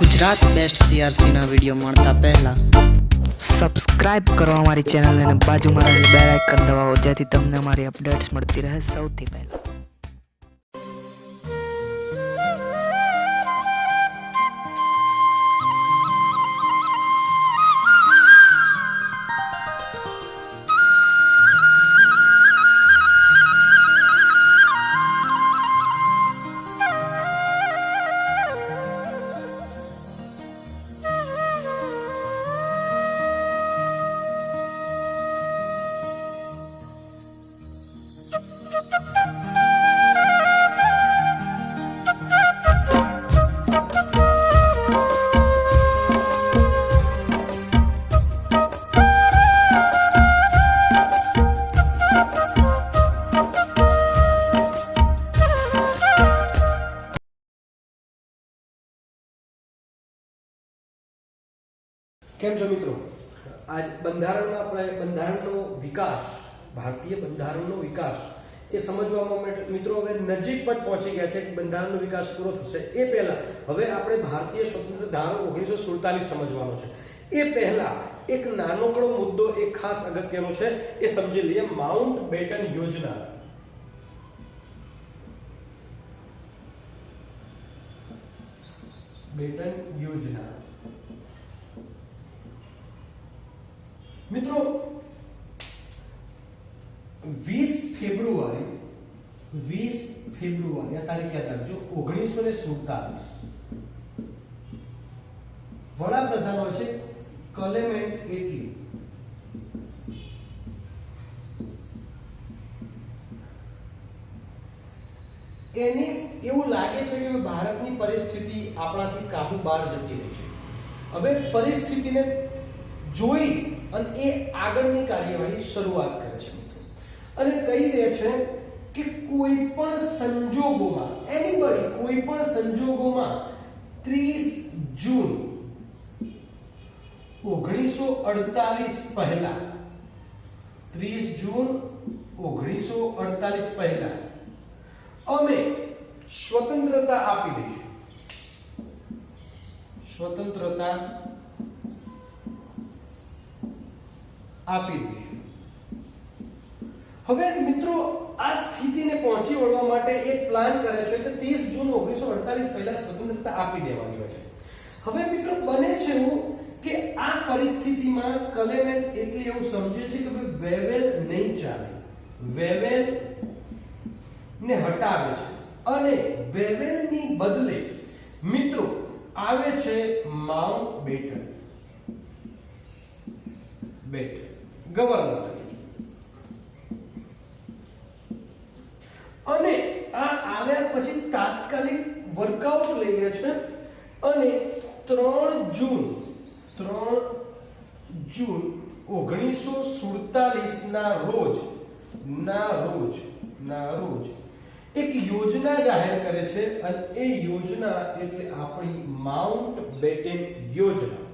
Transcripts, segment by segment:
Gujarat best સીઆરસીના video મળતા પહેલા subscribe કરો અમારી ચેનલ અને બાજુમાં રહેલ બેલ આઇકન દબાવો, જેથી તમને અમારી અપડેટ્સ મળતી રહે સૌથી પહેલા. કેમ છો મિત્રો? આજ બંધારણમાં આપણે બંધારણનો વિકાસ, ભારતીય બંધારણનો વિકાસ, એ સમજવામાં મિત્રો હવે નજીક પણ પહોંચી ગયા છે કે બંધારણનો વિકાસ પૂરો થશે. એ પહેલા હવે આપણે ભારતીય સ્વતંત્ર ધારો ઓગણીસો સુડતાલીસ સમજવાનો છે. એ પહેલા એક નાનકડો મુદ્દો, એક ખાસ અગત્યનો છે, એ સમજી લઈએ માઉન્ટ બેટન યોજના. બેટન યોજના. મિત્રો, વીસ ફેબ્રુઆરી વીસ ફેબ્રુઆરી, આ તારીખ યાદ રાખજો, ઓગણીસો ને સુડતાલીસ. વડાપ્રધાન હોય છે કલેમેન્ટ એટલી. એને એવું લાગે છે કે ભારતની પરિસ્થિતિ આપણાથી કાબુ બહાર જતી રહી છે. હવે પરિસ્થિતિને જોઈ અને એ આગળની કાર્યવાહી શરૂઆત કરે છે. અને કહી દે છે કે કોઈ પણ સંજોગોમાં એનીબડી કોઈ પણ સંજોગોમાં 30 જૂન ઓગણીસો અડતાલીસ પહેલા 30 જૂન ઓગણીસો અડતાલીસ પહેલા, અમે સ્વતંત્રતા આપી દઈશું. સ્વતંત્રતા આપી દઈશું. હવે મિત્રો, આ સ્થિતિને પહોંચી વળવા માટે એક પ્લાન કરે છે કે 30 જૂન 1948 પહેલા સ્વતંત્રતા આપી દેવાની હોય છે. હવે મિત્રો, બને છે એવું કે આ પરિસ્થિતિમાં કલેમેન્ટ એટલે એવું સમજે છે કે ભાઈ વેવેલ નહીં ચાલે. વેવેલ ને હટાવે છે. અને વેવેલની બદલે મિત્રો, આવે છે માઉન્ટ બેટન. બેટન. ગવર્નર અને આ આવ્યા પછી તાત્કાલિક વર્કઆઉટ લઈ લે છે અને ત્રણ જૂન ત્રણ જૂન ઓગણીસો સુડતાલીસ ના રોજ ના રોજ ના રોજ એક યોજના જાહેર કરે છે અને એ યોજના એટલે આપણી માઉન્ટ બેટન યોજના.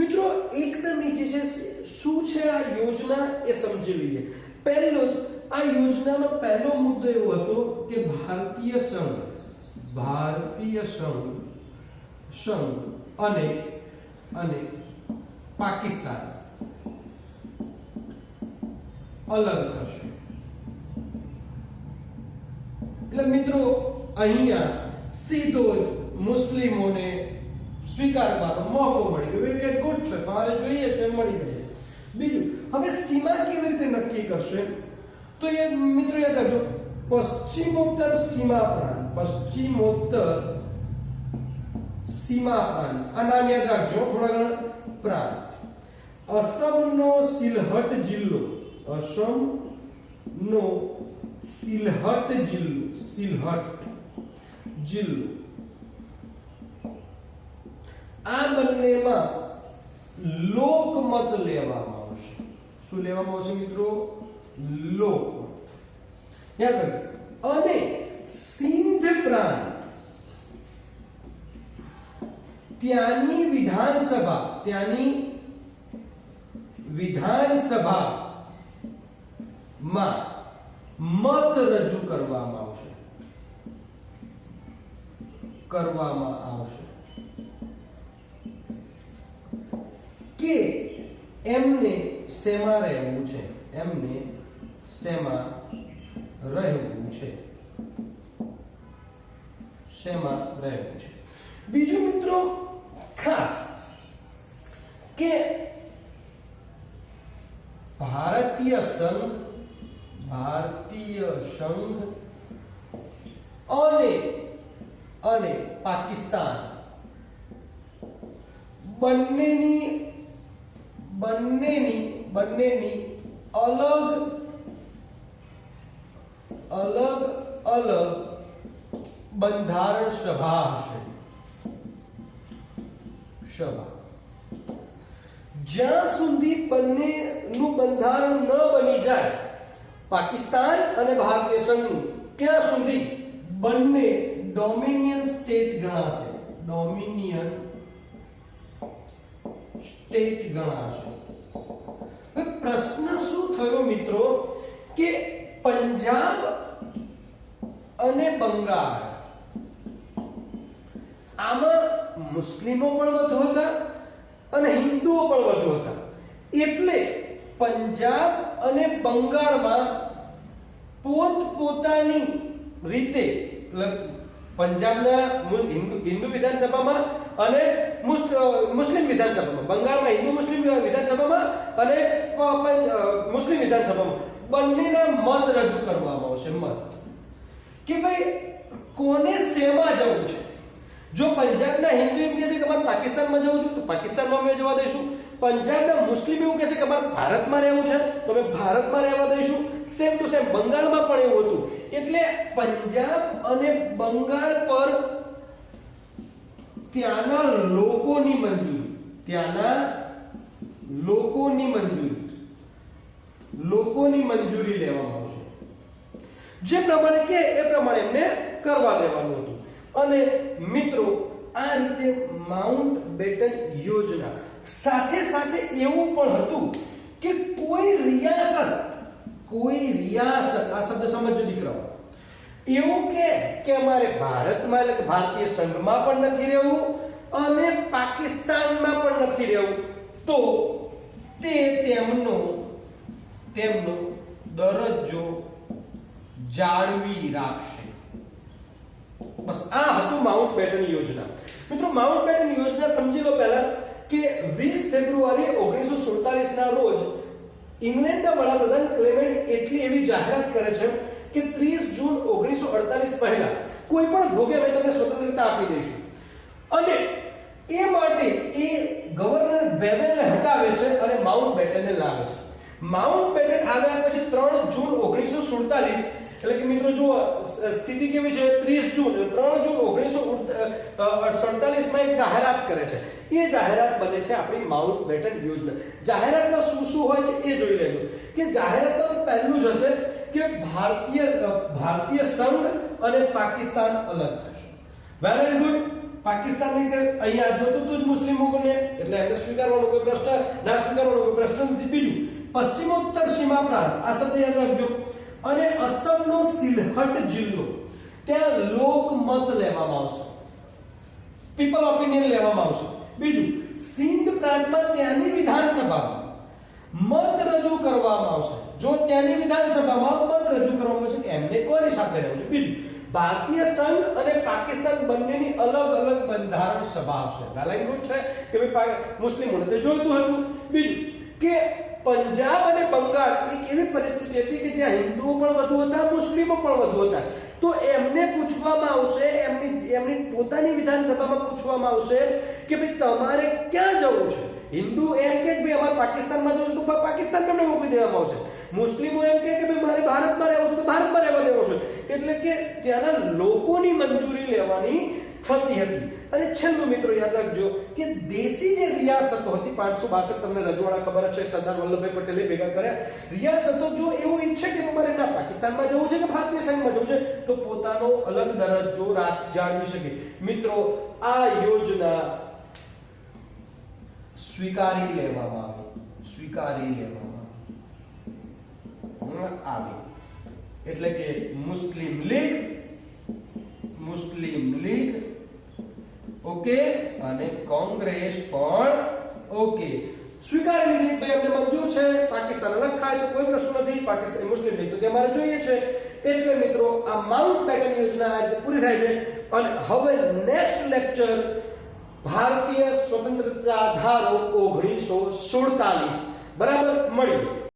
મિત્રો, એકદમ ઈજી છે, શું છે આ યોજના એ સમજી લઈએ. પહેલો જ, આ યોજનાનો પહેલો મુદ્દો એવો હતો કે ભારતીય સંઘ ભારતીય સંઘ સંઘ અને અને પાકિસ્તાન અલગ થશે. એટલે મિત્રો, અહીંયા સીધો જ મુસ્લિમોને સ્વીકારવાનો મોકો મળી ગયો. કે ગુડ છે. મારે જોઈએ છે, મળી જશે બીજું, હવે સીમા કેવી રીતે નક્કી કરશે? તો એ મિત્રો યાદ રાખજો, પશ્ચિમોત્તર સીમા પ્રાંત, પશ્ચિમોત્તર સીમા પ્રાંત. આ નામ યાદ રાખજો, થોડા ઘણા. પ્રાંત. અસમનો સિલહટ જિલ્લો. અસમનો સિલહટ જિલ્લો. સિલહટ જિલ્લો. આ બંનેમાં લોકમત લેવામાં આવશે. શું લેવામાં આવશે મિત્રો? લોકમત. અને સિંધ પ્રાંત ત્યાંની વિધાનસભા ત્યાંની વિધાનસભા માં મત રજૂ કરવામાં આવશે. કરવામાં આવશે. કે એમને શેમાં રહેવું છે? એમને શેમાં રહેવું છે? શેમાં રહેવું છે? બીજું મિત્રો ખાસ કે ભારતીય સંઘ ભારતીય સંઘ અને અને પાકિસ્તાન બંનેની બંનેની બંનેની અલગ અલગ અલગ બંધારણ સભા હશે. સભા. જ્યાં સુધી બંનેનું બંધારણ ન બની જાય, પાકિસ્તાન અને ભારતીય સંઘનું, ત્યાં સુધી બંને ડોમિનિયન સ્ટેટ ગણાશે. ડોમિનિયન સ્ટેટ ગણાશે. હવે પ્રશ્ન શું થયો મિત્રો? કે પંજાબ અને બંગાળ આમાં મુસ્લિમો પણ વધુ હતા અને હિન્દુઓ પણ વધુ હતા. એટલે પંજાબ અને બંગાળમાં પોત પોતાની રીતે પંજાબના હિન્દુ વિધાનસભામાં અને મુસ- મુસ્લિમ વિધાનસભામાં, બંગાળમાં હિન્દુ મુસ્લિમ વિધાનસભામાં અને મુસ્લિમ વિધાનસભામાં. બંનેના મત રજૂ કરવામાં આવશે, મત. કે ભાઈ, કોને શેમાં જવું છે? જો પંજાબના હિન્દુ એમ કહે છે કે પાકિસ્તાનમાં જવું છું, તો પાકિસ્તાનમાં અમે જવા દઈશું. પંજાબના મુસ્લિમ એવું કહે છે કે અમારે ભારતમાં રહેવું છે, તો અમે ભારતમાં રહેવા દઈશું. સેમ ટુ સેમ બંગાળમાં પણ એવું હતું. એટલે પંજાબ અને બંગાળ પર ત્યાંના લોકોની મંજૂરી, ત્યાંના લોકોની મંજૂરી લોકોની મંજૂરી લેવામાં આવશે જે પ્રમાણે કે એ પ્રમાણે એમને કરવા દેવાનું હતું. અને મિત્રો, આ રીતે માઉન્ટ બેટન યોજના સાથે સાથે એવું પણ હતું કે કોઈ રિયાસત કોઈ રિયાસત, આ શબ્દ સમજો દીકરાઓ, એવું કે કે અમારે ભારતમાં એટલે ભારતીય સંઘમાં પણ નથી રહેવું અને પાકિસ્તાનમાં પણ નથી રહેવું, તો તે તેમનો તેમનો દરજ્જો જાળવી રાખશે. બસ આ હતું માઉન્ટ બેટન યોજના. મિત્રો, માઉન્ટ બેટન યોજના સમજી લો કે 20 ફેબ્રુઆરી 1947 ના રોજ ઇંગ્લેન્ડના વડાપ્રધાન ક્લેમેન્ટ એટલી એવી જાહેરાત કરે છે કે 30 જૂન 1948 પહેલા કોઈ પણ ભોગે અમે તમને સ્વતંત્રતા આપી દઈશું. અને એ માટે એ ગવર્નર બેવેલને હટાવે છે અને માઉન્ટ બેટનને લાવે છે. માઉન્ટ બેટન આવ્યા પછી 3 જૂન 1947 એટલે કે મિત્રો જુઓ સ્થિતિ કેવી છે? 30 જૂન 3 જૂન 1947 માં એક જાહેરાત કરે છે. એ જાહેરાત બને છે આપણી માઉન્ટ બેટન યોજના. જાહેરાતમાં શું શું હોય છે એ જોઈ લેજો. કે જાહેરાતમાં પહેલું જ હશે કે ભારતીય ભારતીય સંઘ અને પાકિસ્તાન અલગ થશે. વેલ એન્ડ ગુડ પાકિસ્તાનને કે અહીંયા જોતું તું જ મુસ્લિમોને એટલે એમને સ્વીકારવાનો કોઈ પ્રશ્ન, ના સ્વીકારવાનો કોઈ પ્રશ્ન નથી. બીજું, પશ્ચિમોત્તર સીમા પ્રાંત. આ શબ્દ યાદ રાખજો. અને અસમનો સિલહટ જિલ્લો. ત્યાં લોકમત લેવામાં આવશે. પીપલ ઓપિનિયન લેવામાં આવશે. બીજું, સિંધ પ્રાંતમાં ત્યાંની વિધાનસભામાં મત રજૂ કરવામાં આવશે. જો ત્યાંની વિધાનસભામાં મત રજૂ કરવામાં આવશે એમને કોની સાથે રહેવું છે? બીજું, ભારતીય સંઘ અને પાકિસ્તાન બંનેની અલગ અલગ બંધારણ સભા આવશે. ગાલાઈન ગુડ છે કે ભાઈ મુસ્લિમ મુસ્લિમોને તે જોઈતું હતું. બીજું કે પંજાબ અને બંગાળ એક એવી પરિસ્થિતિ હતી કે જ્યાં હિન્દુઓ પણ વધુ હતા, મુસ્લિમો પણ વધુ હતા. તો એમને પૂછવામાં આવશે, એમની એમની પોતાની વિધાનસભામાં પૂછવામાં આવશે કે ભાઈ તમારે ક્યાં જવું છે? હિન્દુ એમ કે ભાઈ અમારે પાકિસ્તાનમાં જવું છે તો પાકિસ્તાન તમને મોકલી દેવામાં આવશે. મુસ્લિમો એમ કે કે ભાઈ મારે ભારતમાં રહેવું છે તો ભારતમાં રહેવા દેવો છે એટલે કે ત્યાંના લોકોની મંજૂરી લેવાની થતી હતી. અને છેલ્લું મિત્રો યાદ રાખજો કે દેશી જે રિયાસતો હતી, પાંચસો બાસઠ તમને રજવાડા ખબર છે, સરદાર વલ્લભભાઈ પટેલે ભેગા કર્યા. રિયાસતો જો એવું ઈચ્છે કે મારે ના પાકિસ્તાનમાં જવું છે કે ભારતીય સંઘમાં જવું છે, તો પોતાનો અલગ દરજ્જો જાળવી શકે. મિત્રો, આ યોજના સ્વીકારી લેવામાં આવી. સ્વીકારી લેવામાં આવી. એટલે કે મુસ્લિમ લીગ મુસ્લિમ લીગ ઓકે? અને કોંગ્રેસ પણ ઓકે. સ્વીકારી લીધી ભાઈ અમને મંજૂર છે. પાકિસ્તાન અલગ થાય તો કોઈ પ્રશ્ન નથી. પાકિસ્તાન મુસ્લિમ નહીં તો કે અમારે જોઈએ છે. એટલે મિત્રો, આ માઉન્ટ બેટન યોજના આ રીતે પૂરી થાય છે. અને હવે નેક્સ્ટ લેક્ચર ભારતીય સ્વતંત્રતા ધારો ઓગણીસો સુડતાલીસ. બરાબર? મળીએ.